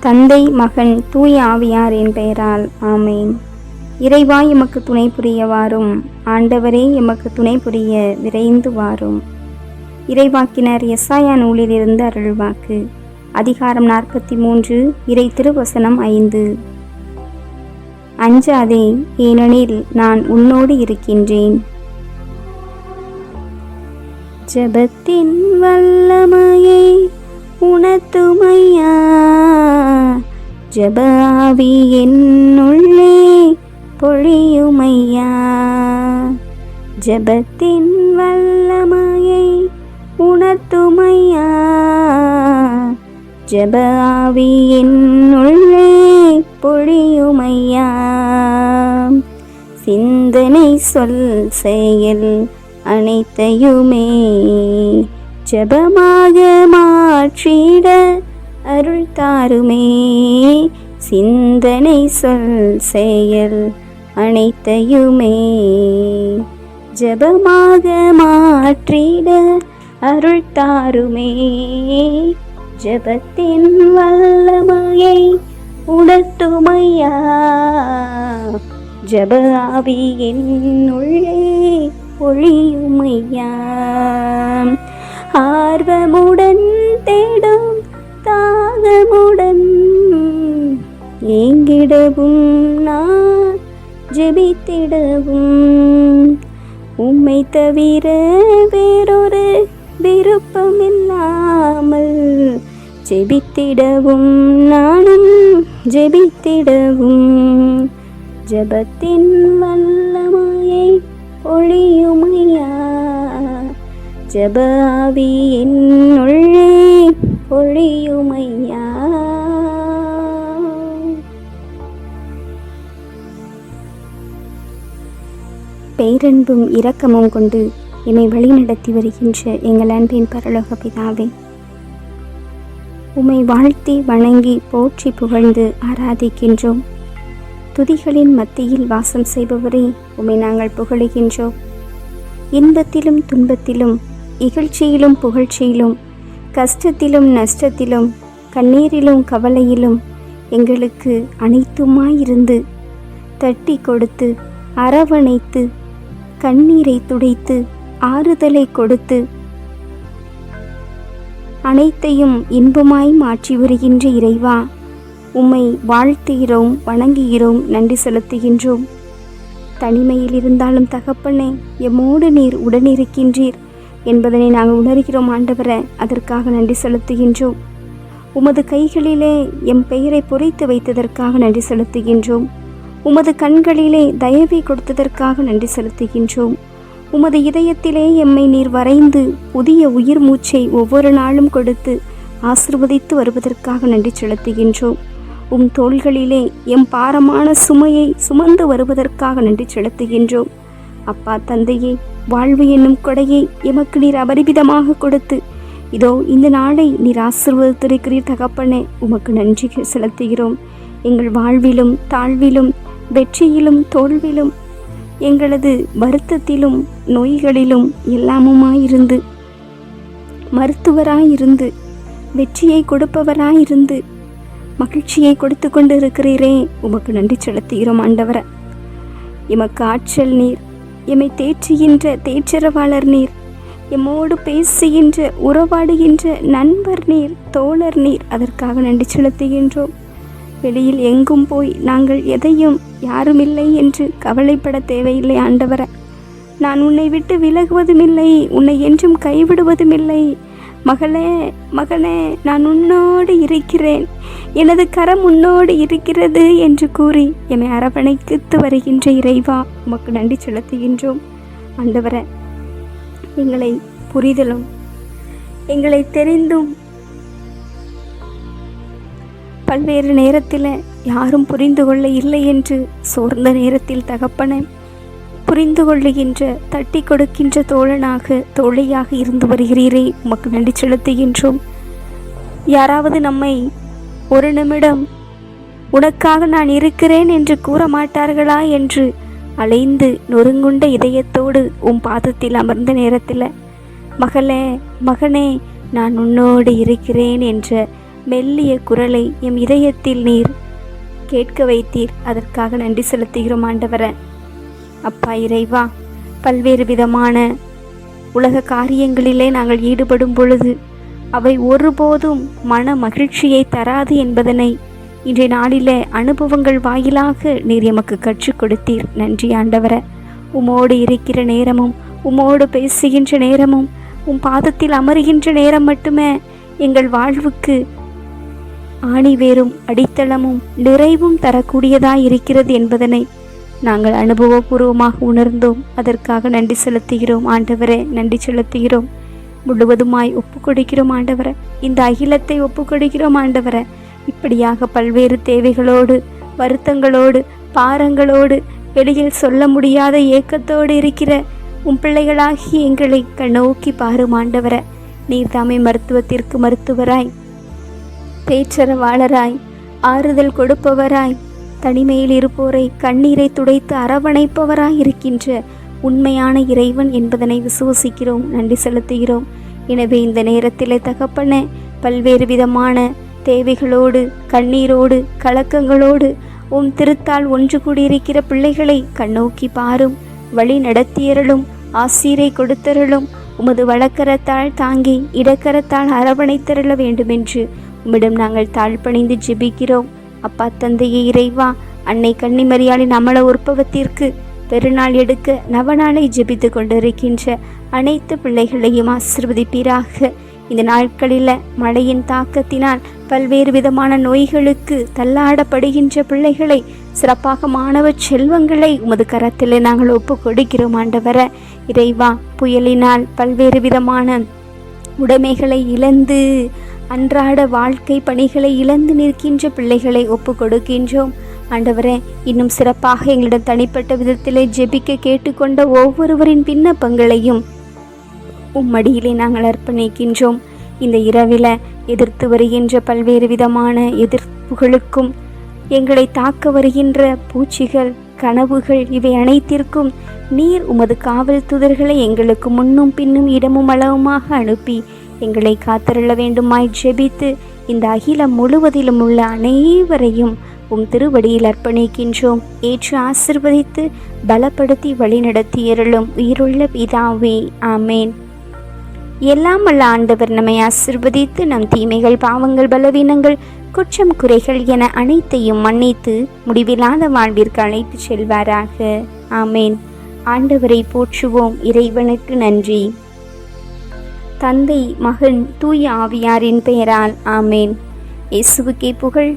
தந்தை மகன் தூய ஆவியாரின் பெயரால் ஆமேன். இறைவா எமக்கு துணை புரிய வாரும் ஆண்டவரே எமக்கு துணை புரிய விரைந்து வாரும். இறைவாக்கினர் எஸ்ஆயா நூலிலிருந்து அருள்வாக்கு. அதிகாரம் நாற்பத்தி மூன்று இறை திருவசனம் ஐந்து. அஞ்சாதே ஏனெனில் நான் உன்னோடு இருக்கின்றேன். ஜபத்தின் வல்லமையை உணர்த்துமையா ஜபாவி என்னுள்ளே பொழியுமையா? ஜபத்தின் வல்லமையை உணர்த்துமையா? ஜபாவி என்னுள்ளே பொழியுமையா? சிந்தனை சொல் செயல் அனைத்தையுமே ஜபமாக மாற்றிட அருள் தாருமே சிந்தனை சொல் செயல் அனைத்தையுமே. ஜபமாக மாற்றிட அருள் தாருமே ஜபத்தின் வல்லமையை உணர்த்துமையா. ஜப ஆவியின் உள்ளே ஒளியுமையா. ஆர்வமுடன் தேடும் தாகமுடன் ஏங்கிடவும் நான் ஜெபித்திடவும். உம்மை தவிர வேறொரு விருப்பம் இல்லாமல் ஜெபித்திடவும் நானும் ஜெபித்திடவும். ஜபத்தின் வல்லமையை ஒளியுமையா? ஜப ஆவி என்னுள்ளே ஒளியுமையா? பேரன்பும் இரக்கமும் கொண்டு என்னை வழிநடத்தி வருகின்ற எங்கள் அன்பின் பரலோக பிதாவே உம்மை வாழ்த்தி வணங்கி போற்றி புகழ்ந்து ஆராதிக்கின்றோம். துதிகளின் மத்தியில் வாசம் செய்பவரே உம்மை நாங்கள் புகழுகின்றோம். இன்பத்திலும் துன்பத்திலும் இகழ்ச்சியிலும் புகழ்ச்சியிலும் கஷ்டத்திலும் நஷ்டத்திலும் கண்ணீரிலும் கவலையிலும் எங்களுக்கு அனைத்துமாயிருந்து தட்டி கொடுத்து அரவணைத்து கண்ணீரை துடைத்து ஆறுதலை கொடுத்து அனைத்தையும் இன்பமாய் மாற்றி வருகின்ற இறைவா உம்மை வாழ்த்துகிறோம் வணங்குகிறோம் நன்றி செலுத்துகின்றோம். தனிமையில் இருந்தாலும் தகப்பனே எம்மோடு நீர் உடனிருக்கின்றீர். என்பதனை நாங்கள் உணர்கிறோம் ஆண்டவர. அதற்காக நன்றி செலுத்துகின்றோம். உமது கைகளிலே எம் பெயரை பொறித்து வைத்ததற்காக நன்றி செலுத்துகின்றோம். உமது கண்களிலே தயவை கொடுத்ததற்காக நன்றி செலுத்துகின்றோம். உமது இதயத்திலே எம்மை நீர் வரைந்து புதிய உயிர் மூச்சை ஒவ்வொரு நாளும் கொடுத்து ஆசிர்வதித்து வருவதற்காக நன்றி செலுத்துகின்றோம். உம் தோள்களிலே எம் பாரமான சுமையை சுமந்து வருவதற்காக நன்றி செலுத்துகின்றோம். அப்பா தந்தையே வாழ்வு என்னும் கொடையை எமக்கு நீர் அபரிவிதமாக கொடுத்து இதோ இந்த நாளை நீர் ஆசிர்வதித்திருக்கிறீர் தகப்பனே உமக்கு நன்றி செலுத்துகிறோம். எங்கள் வாழ்விலும் தாழ்விலும் வெற்றியிலும் தோல்விலும் எங்களது வருத்தத்திலும் நோய்களிலும் எல்லாமுமாயிருந்து மருத்துவராயிருந்து வெற்றியை கொடுப்பவராயிருந்து மகிழ்ச்சியை கொடுத்து கொண்டு இருக்கிறீரே உமக்கு நன்றி செலுத்துகிறோம் ஆண்டவர. எமக்கு ஆற்றல் நீர் எம்மை தேற்றுகின்ற தேற்றரவாளர் நீர். எம்மோடு பேசுகின்ற உறவாடுகின்ற நண்பர் நீர் தோழர் நீர் அதற்காக நன்றி செலுத்துகின்றோம். வெளியில் எங்கும் போய் நாங்கள் எதையும் யாருமில்லை என்று கவலைப்பட தேவையில்லை ஆண்டவர. நான் உன்னை விட்டு விலகுவதுமில்லை உன்னை என்றும் கைவிடுவதுமில்லை. மகளே மகனே நான் உன்னோடு இருக்கிறேன். எனது கரம் உன்னோடு இருக்கிறது என்று கூறி என்னை அரவணைத்து வருகின்ற இறைவா உமக்கு நன்றி செலுத்துகின்றோம். ஆண்டவர எங்களை புரிதலும் எங்களை தெரிந்தும் பல்வேறு நேரத்தில் யாரும் புரிந்து கொள்ள இல்லை என்று சோர்ந்த நேரத்தில் தகப்பன புரிந்து கொள்ளுகின்ற தட்டி கொடுக்கின்ற தோழனாக தோழியாக இருந்து வருகிறீரே உமக்கு நன்றி செலுத்துகின்றோம். யாராவது நம்மை ஒரு நிமிடம். உனக்காக நான் இருக்கிறேன் என்று கூற மாட்டார்களா என்று அலைந்து நொறுங்குண்ட இதயத்தோடு உன் பாதத்தில் அமர்ந்த நேரத்தில் மகளே மகனே நான் உன்னோடு இருக்கிறேன் என்ற மெல்லிய குரலை எம் இதயத்தில் நீர் கேட்க வைத்தீர். அதற்காக நன்றி செலுத்துகிறோம் ஆண்டவர. அப்பா இறைவா பல்வேறு விதமான உலக காரியங்களிலே நாங்கள் ஈடுபடும் பொழுது அவை ஒருபோதும் மன மகிழ்ச்சியை தராது என்பதனை இன்றைய நாளிலே அனுபவங்கள் வாயிலாக நீர் எமக்கு கற்றுக் கொடுத்தீர். நன்றி ஆண்டவர. உமோடு இருக்கிற நேரமும் உமோடு பேசுகின்ற நேரமும் உம் பாதத்தில் அமருகின்ற நேரம் மட்டுமே எங்கள் வாழ்வுக்கு ஆணிவேரும் அடித்தளமும் நிறைவும் தரக்கூடியதாய் இருக்கிறது என்பதனை நாங்கள் அனுபவபூர்வமாக உணர்ந்தோம். அதற்காக நன்றி செலுத்துகிறோம். ஆண்டவரே நன்றி செலுத்துகிறோம். முழுவதுமாய் ஒப்பு கொடுக்கிறோம் ஆண்டவர. இந்த அகிலத்தை ஒப்பு கொடுக்கிறோம் ஆண்டவர. இப்படியாக பல்வேறு தேவைகளோடு வருத்தங்களோடு பாரங்களோடு வெளியில் சொல்ல முடியாத ஏக்கத்தோடு இருக்கிற உன் பிள்ளைகளாகி எங்களை கண்ணோக்கி பாரும் ஆண்டவரே. நீர் தாமே மருத்துவத்திற்கு மருத்துவராய் பேச்சரவாளராய் ஆறுதல் கொடுப்பவராய் தனிமையில் இருப்போரை கண்ணீரை துடைத்து அரவணைப்பவராய் இருக்கின்ற உண்மையான இறைவன் என்பதனை விசுவசிக்கிறோம் நன்றி செலுத்துகிறோம். எனவே இந்த நேரத்தில் தகப்பன பல்வேறு விதமான தேவைகளோடு கண்ணீரோடு கலக்கங்களோடு உம் திருத்தால் ஒன்று கூடியிருக்கிற பிள்ளைகளை கண்ணோக்கி பாரும் வழி நடத்தியருளும் ஆசீரை கொடுத்தருளும் உமது வழக்கரத்தால் தாங்கி இடக்கரத்தால் அரவணைத்தருள வேண்டுமென்று உம்மிடம் நாங்கள் தாழ்பணிந்து ஜெபிக்கிறோம். அப்பா தந்தையே இறைவா அன்னை கன்னிமரியாளின் அமல உற்பவத்திற்கு பெருநாள் எடுக்க நவநாளை ஜெபித்து கொண்டிருக்கின்ற அனைத்து பிள்ளைகளையும் ஆசிர்வதிப்பீராக. இந்த நாட்களில் மழையின் தாக்கத்தினால் பல்வேறு விதமான நோய்களுக்கு தள்ளாடப்படுகின்ற பிள்ளைகளை சிறப்பாக மாணவ செல்வங்களை உமது கரத்தில் நாங்கள் ஒப்பு கொடுக்கிறோம் ஆண்டவர. இறைவா புயலினால் பல்வேறு விதமான உடைமைகளை இழந்து அன்றாட வாழ்க்கை பணிகளை இழந்து நிற்கின்ற பிள்ளைகளை ஒப்பு கொடுக்கின்றோம் ஆண்டவரே இன்னும் சிறப்பாக எங்களிடம் தனிப்பட்ட விதத்திலே ஜெபிக்க கேட்டுக்கொண்ட ஒவ்வொருவரின் விண்ணப்பங்களையும் உம்மடியிலே நாங்கள் அர்ப்பணிக்கின்றோம். இந்த இரவில் எதிர்த்து வருகின்ற பல்வேறு விதமான எதிர்ப்புகளுக்கும் எங்களை தாக்க வருகின்ற பூச்சிகள் கனவுகள் இவை அனைத்திற்கும் நீர் உமது காவல் துதர்களை எங்களுக்கு முன்னும் பின்னும் இடமும் அளவுமாக அனுப்பி எங்களை காத்தருள வேண்டுமாய் ஜெபித்து இந்த அகிலம் முழுவதிலும் உள்ள அனைவரையும் உம் திருவடியில் அர்ப்பணிக்கின்றோம். ஏற்று ஆசிர்வதித்து பலப்படுத்தி வழிநடத்தி இருளும் உயிருள்ள பிதாவே ஆமேன். எல்லாம் வல்ல ஆண்டவர் நம்மை ஆசிர்வதித்து நம் தீமைகள் பாவங்கள் பலவீனங்கள் குற்றம் குறைகள் என அனைத்தையும் மன்னித்து முடிவில்லாத வாழ்விற்கு அழைத்து செல்வாராக. ஆமேன். ஆண்டவரை போற்றுவோம். இறைவனுக்கு நன்றி. தந்தை மகன் தூய ஆவியாரின் பெயரால் ஆமேன். இயேசுவுக்கே புகழ்.